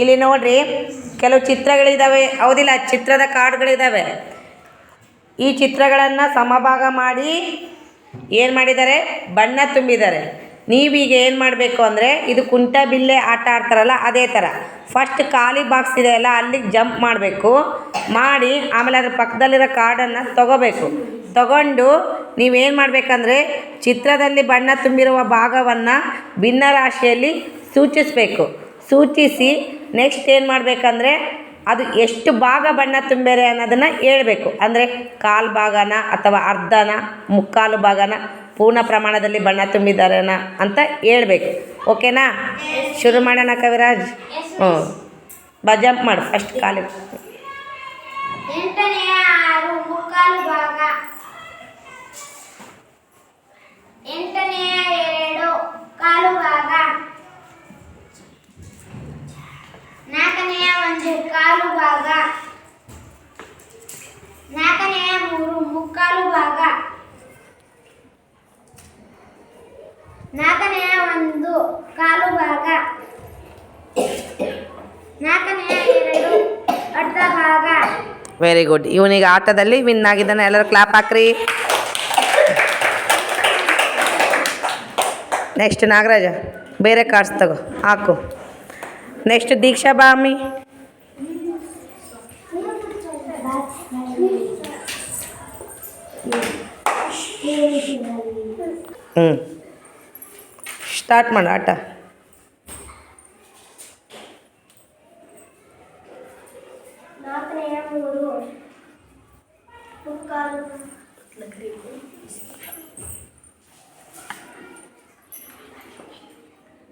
ಇಲ್ಲಿ ನೋಡ್ರಿ ಕೆಲವು ಚಿತ್ರಗಳಿದ್ದಾವೆ ಹೌದಿಲ್ಲ, ಚಿತ್ರದ ಕಾರ್ಡ್ಗಳಿದ್ದಾವೆ ಈ ಚಿತ್ರಗಳನ್ನು ಸಮಭಾಗ ಮಾಡಿ ಏನು ಮಾಡಿದ್ದಾರೆ? ಬಣ್ಣ ತುಂಬಿದ್ದಾರೆ. ನೀವೀಗ ಏನು ಮಾಡಬೇಕು ಅಂದರೆ ಇದು ಕುಂಟ ಬಿಲ್ಲೆ ಆಟ ಆಡ್ತಾರಲ್ಲ, ಅದೇ ಥರ ಫಸ್ಟ್ ಖಾಲಿ ಬಾಕ್ಸ್ ಇದೆಯಲ್ಲ ಅಲ್ಲಿಗೆ ಜಂಪ್ ಮಾಡಬೇಕು. ಮಾಡಿ ಆಮೇಲೆ ಅದ್ರ ಪಕ್ಕದಲ್ಲಿರೋ ಕಾರ್ಡನ್ನು ತಗೋಬೇಕು. ತಗೊಂಡು ನೀವೇನು ಮಾಡಬೇಕಂದ್ರೆ ಚಿತ್ರದಲ್ಲಿ ಬಣ್ಣ ತುಂಬಿರುವ ಭಾಗವನ್ನು ಭಿನ್ನರಾಶಿಯಲ್ಲಿ ಸೂಚಿಸಬೇಕು. ಸೂಚಿಸಿ ನೆಕ್ಸ್ಟ್ ಏನು ಮಾಡಬೇಕಂದ್ರೆ ಅದು ಎಷ್ಟು ಭಾಗ ಬಣ್ಣ ತುಂಬೇರೆ ಅನ್ನೋದನ್ನು ಹೇಳಬೇಕು. ಅಂದರೆ ಕಾಲು ಭಾಗನ ಅಥವಾ ಅರ್ಧನ ಮುಕ್ಕಾಲು ಭಾಗನ ಪೂರ್ಣ ಪ್ರಮಾಣದಲ್ಲಿ ಬಣ್ಣ ತುಂಬಿದ್ದಾರೆನ ಅಂತ ಹೇಳ್ಬೇಕು. ಓಕೆನಾ? ಶುರು ಮಾಡೋಣ ಕವಿರಾಜ್. ಹ್ಞೂ. ಬಾ ಜಂಪ್ ಮಾಡು. ಫಸ್ಟ್ ಕಾಲು ಎಂಟನೆಯ ಆರು ಮುಕ್ಕಾಲು ಭಾಗ ಎಂಟನೆಯ ಎರಡು ಕಾಲು ಭಾಗ ನಾಲ್ಕನೆಯ ಒಂದು ಕಾಲು ಭಾಗ ನಾಲ್ಕನೆಯ ಮೂರು ಮುಕ್ಕಾಲು ಭಾಗ ನಾಲ್ಕನೆಯ ಒಂದು ಕಾಲು ಭಾಗ ನಾಲ್ಕನೆಯ ಎರಡು ಅರ್ಧ ಭಾಗ ವೆರಿ ಗುಡ್ ಇವನಿಗೆ ಆಟದಲ್ಲಿ ವಿನ್ ಆಗಿದ್ದಾನೆ. ಎಲ್ಲರೂ ಕ್ಲಾಪ್ ಹಾಕ್ರಿ. ನೆಕ್ಸ್ಟ್ ನಾಗರಾಜ, ಬೇರೆ ಕಾರ್ಡ್ಸ್ ತಗೋ. ಹಾಕು. ನೆಕ್ಸ್ಟ್ ದೀಕ್ಷಾ ಬಾಮಿ. ಹ್ಞೂ ಸ್ಟಾರ್ಟ್ ಮಾಡು, ಆಟ. ನಾಲ್ಕನೆಯ ಮೂರು ಮುಕ್ಕಾಲು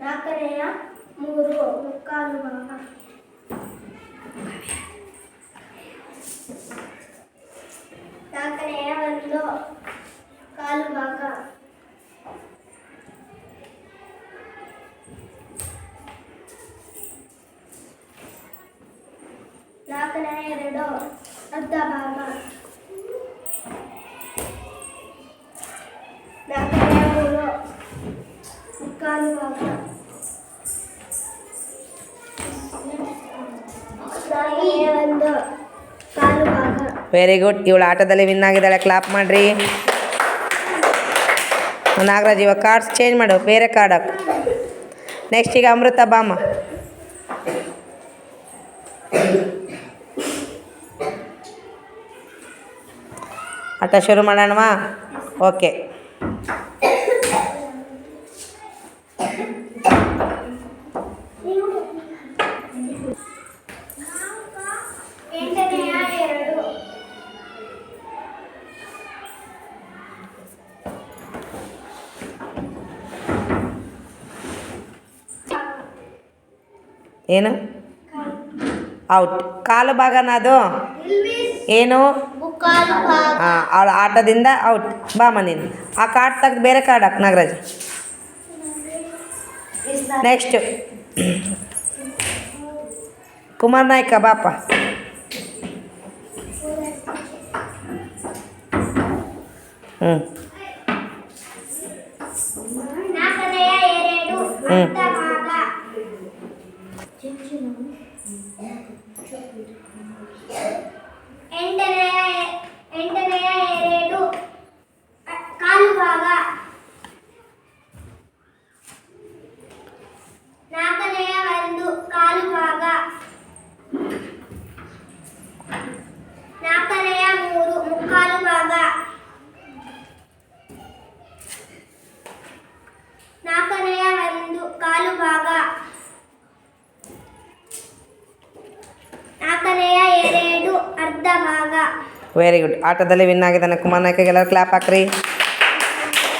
ನಾಲ್ಕನೆಯ ಮೂರು ಮುಕ್ಕಾಲು ಭಾಗ ನಾಲ್ಕನೆಯ ಒಂದು ಕಾಲು ಭಾಗ ನಾಲ್ಕನೆಯ ಎರಡು ಅರ್ಧ ಭಾಗ. ನಾಲ್ಕನೇ ಮೂರು ಮುಕ್ಕಾಲು ಭಾಗ. ನಾಲ್ಕನೆಯ ಒಂದು ಕಾಲು ಭಾಗ. ವೆರಿ ಗುಡ್ ಇವಳು ಆಟದಲ್ಲಿ ವಿನ್ ಆಗಿದ್ದಾಳೆ. ಕ್ಲಾಪ್ ಮಾಡಿರಿ. ನಾಗರಾಜ್, ಇವಾಗ ಕಾರ್ಡ್ಸ್ ಚೇಂಜ್ ಮಾಡು. ಬೇರೆ ಕಾರ್ಡ್ ಹಾಕು. ನೆಕ್ಸ್ಟ್ ಈಗ ಅಮೃತ ಬಾಮ ಆಟ ಶುರು ಮಾಡೋಣವಾ? ಓಕೆ. ಏನು? ಔಟ್ ಕಾಲು ಭಾಗನ ಅದು? ಏನು? ಹಾಂ ಅವಳ ಆಟದಿಂದ ಔಟ್ ಬಾಮ ನೀನು. ಆ ಕಾರ್ಡ್ ತೆಗ್ದು ಬೇರೆ ಕಾರ್ಡ್ ಹಾಕು ನಾಗರಾಜ್. ನೆಕ್ಸ್ಟ್ ಕುಮಾರ್ ನಾಯ್ಕ ಬಾಪ. ಹ್ಞೂ ನಾಲ್ಕನೆಯ ಎರಡು ಹ್ಮ್. ಅರ್ಧ ಭಾಗ ಎಂಟನೆಯ ಎಂಟನೆಯ ಎರಡು ಅ- ಕಾಲು ಭಾಗ ನಾಲ್ಕನೆಯ ಒಂದು ಕಾಲು ಭಾಗ ನಾಲ್ಕನೆಯ ಮೂರು ಮುಕ್ಕಾಲು ಭಾಗ ನಾಲ್ಕನೆಯ ಒಂದು ಕಾಲು ಭಾಗ ನಾಲ್ಕನೆಯ ಎರಡು ಅರ್ಧ ಭಾಗ ವೆರಿ ಗುಡ್ ಆಟದಲ್ಲಿ ವಿನ್ ಆಗಿದ್ದಾನೆ ಕುಮಾರ್ ನಾಯ್ಕಗೆಲ್ಲರೂ ಕ್ಲಾಪ್ ಹಾಕ್ರಿ.